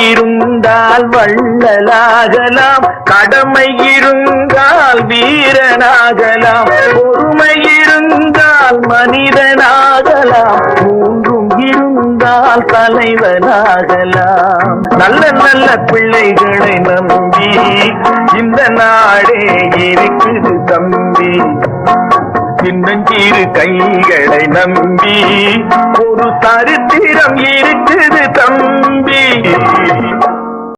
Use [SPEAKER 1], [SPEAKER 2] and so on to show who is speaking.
[SPEAKER 1] இருந்தால் வள்ளலாகலாம். கடமை இருந்தால் வீரனாகலாம். பொறுமை இருந்தால் மனிதனாகலாம். மூன்றும் இருந்தால் தலைவனாகலாம். நல்ல நல்ல பிள்ளைகளை நம்பி இந்த நாடே இருக்குது தம்பி. சின்னஞ்சிறு கைகளை நம்பி ஒரு சரித்திரம் இருக்குது தம்பி.